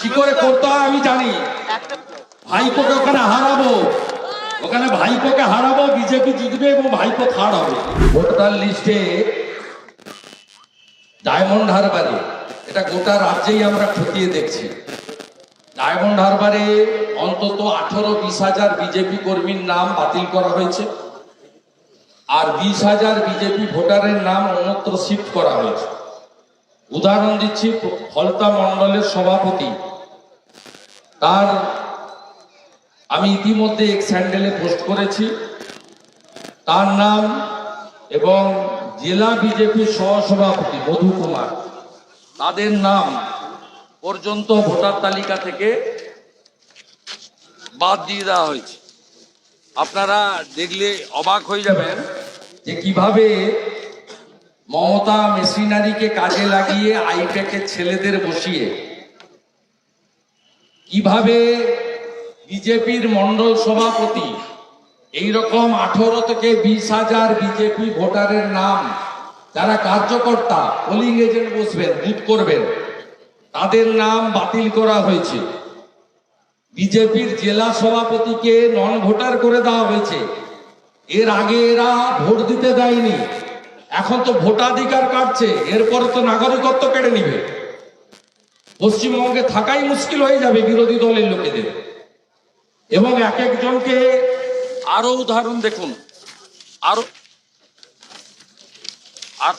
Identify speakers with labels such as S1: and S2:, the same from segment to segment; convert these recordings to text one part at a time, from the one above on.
S1: কি করে করতে হয় আমি জানি। ভাইপোকে ওখানে হারাবো। ওখানে ভাইপোকে হারাবো, বিজেপি জিতবে এবং ভাইপো থার্ড হবে। ভোটার লিস্টে ডায়মন্ড হারবারে, এটা গোটা রাজ্যেই আমরা খতিয়ে দেখছি। ডায়মন্ড হারবারে অন্তত আঠারো, বিশ হাজার বিজেপি কর্মীর নাম বাতিল করা হয়েছে। আর বিশ হাজার বিজেপি ভোটারের নাম অন্যত্র শিফট করা হয়েছে। উদাহরণ দিচ্ছি ফলতা মণ্ডলের সভাপতি তার, আমি ইতিমধ্যে এক স্যান্ডেলে পোস্ট করেছি। তার নাম এবং জেলা বিজেপির সহসভাপতি মধু কুমার। তাদের নাম পর্যন্ত ভোটার তালিকা থেকে বাদ দিয়ে দেওয়া হয়েছে। আপনারা দেখলে অবাক হয়ে যাবেন যে কীভাবে মমতা মেশিনারিকে কাজে লাগিয়ে আইপ্যাকের ছেলেদের বসিয়ে কীভাবে বিজেপির মন্ডল সভাপতি এই রকম আঠারো থেকে বিশ হাজার বিজেপি ভোটারের নাম, যারা কার্যকর্তা পোলিং এজেন্ট বসবেন বুথ করবেন, তাদের নাম বাতিল করা হয়েছে। বিজেপির জেলা সভাপতিকে নন ভোটার করে দেওয়া হয়েছে। এর আগে এরা ভোট দিতে দেয়নি। এখন তো ভোটাধিকার কাটছে, এরপরে তো নাগরিকত্ব কেড়ে নিবে। পশ্চিমবঙ্গে থাকাই মুশকিল হয়ে যাবে বিরোধী দলের লোকেদের। এবং এক একজনকে আরও উদাহরণ দেখুন। আরও আর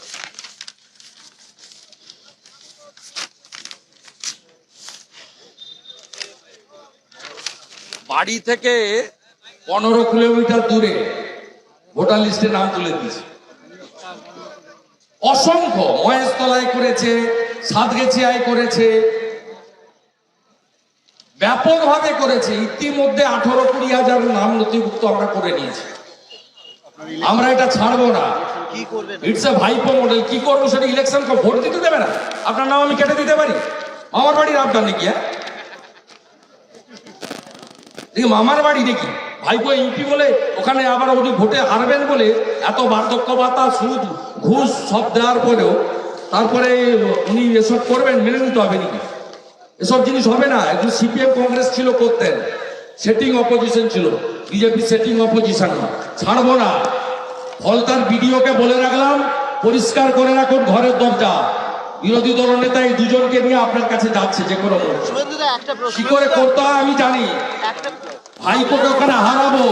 S1: বাড়ি থেকে পনেরো কিলোমিটার দূরে ভোটার লিস্টে নাম তুলে দিয়েছে। অসংখ্য মহেশতলায় করেছে সাতগেছিয়ায় করেছে। ব্যাপকভাবে করেছে। ইতিমধ্যে আঠারো কুড়ি হাজার নাম নথিভুক্ত আমরা করে নিয়েছি। আমরা এটা ছাড়বো না। ইটস এ ভাইপো মডেল কি করব সেটা ইলেকশন ভোট দিতে দেবে না? আপনার নাম আমি কেটে দিতে পারি? আমার বাড়ির আপনার নাকি হ্যাঁ? দেখি মামার বাড়ি দেখি। ভাইপো এমপি বলে ওখানে আবার উনি ভোটে হারবেন বলে এত বার্ধক্য ভাতা সুদ ঘুষ সব দেওয়ার পরেও তারপরে উনি এসব করবেন মেনে নিতে হবে নাকি? এসব জিনিস হবে না। একজন সিপিএম কংগ্রেস ছিল করতেন। সেটিং অপোজিশন ছিল। বিজেপি সেটিং অপোজিশন ছাড়বো না। ফলতার বিডিওকে বলে রাখলাম পরিষ্কার করে রাখুন ঘরের দরজা। বিরোধী দল নেতা এই দুজনকে নিয়ে আপনার কাছে যাচ্ছে যে কোনো কি করে করতে হয় আমি জানি। ভাইপোকে ওখানে হারাবো।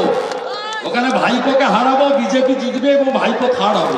S1: ওখানে ভাইপোকে হারাবো বিজেপি জিতবে এবং ভাইপো থার্ড হবে।